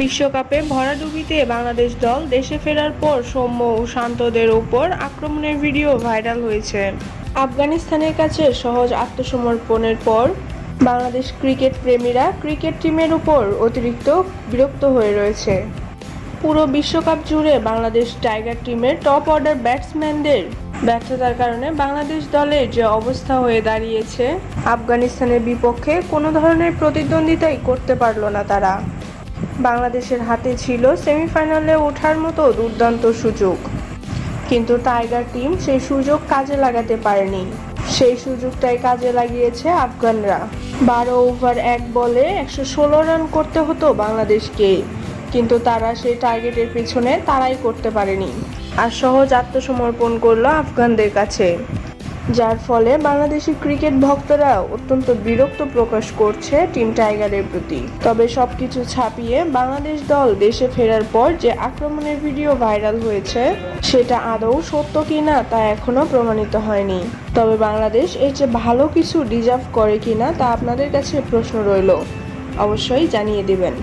বিশ্বকাপে ভরাডুবিতে বাংলাদেশ দল দেশে ফেরার পর সৌম্য ও শান্তদের ওপর আক্রমণের ভিডিও ভাইরাল হয়েছে। আফগানিস্তানের কাছে সহজ আত্মসমর্পণের পর বাংলাদেশ ক্রিকেট প্রেমীরা ক্রিকেট টিমের উপর অতিরিক্ত বিরক্ত হয়ে রয়েছে। পুরো বিশ্বকাপ জুড়ে বাংলাদেশ টাইগার টিমের টপ অর্ডার ব্যাটসম্যানদের ব্যর্থতার কারণে বাংলাদেশ দলের যে অবস্থা হয়ে দাঁড়িয়েছে, আফগানিস্তানের বিপক্ষে কোনো ধরনের প্রতিদ্বন্দ্বিতাই করতে পারল না তারা। বাংলাদেশের হাতে ছিল সেমিফাইনালে ওঠার মতো দুর্দান্ত সুযোগ। কিন্তু টাইগার টিম সেই সুযোগ কাজে লাগাতে পারেনি। সেই সুযোগটাই কাজে লাগিয়েছে আফগানরা। বারো ওভার এক বলে একশো ষোলো রান করতে হতো বাংলাদেশকে। কিন্তু তারা সেই টার্গেটের পেছনে তারাই করতে পারেনি। আর সহজ আত্মসমর্পণ করল আফগানদের কাছে। যার ফলে বাংলাদেশি ক্রিকেট ভক্তরা অত্যন্ত বিরক্ত প্রকাশ করছে টিম টাইগারের প্রতি। তবে সবকিছু ছাপিয়ে বাংলাদেশ দল দেশে ফেরার পর যে আক্রমণের ভিডিও ভাইরাল হয়েছে, সেটা আদৌ সত্য কিনা তা এখনও প্রমাণিত হয়নি। তবে বাংলাদেশ এর চেয়ে ভালো কিছু ডিজার্ভ করে কিনা তা আপনাদের কাছে প্রশ্ন রইল। অবশ্যই জানিয়ে দিবেন।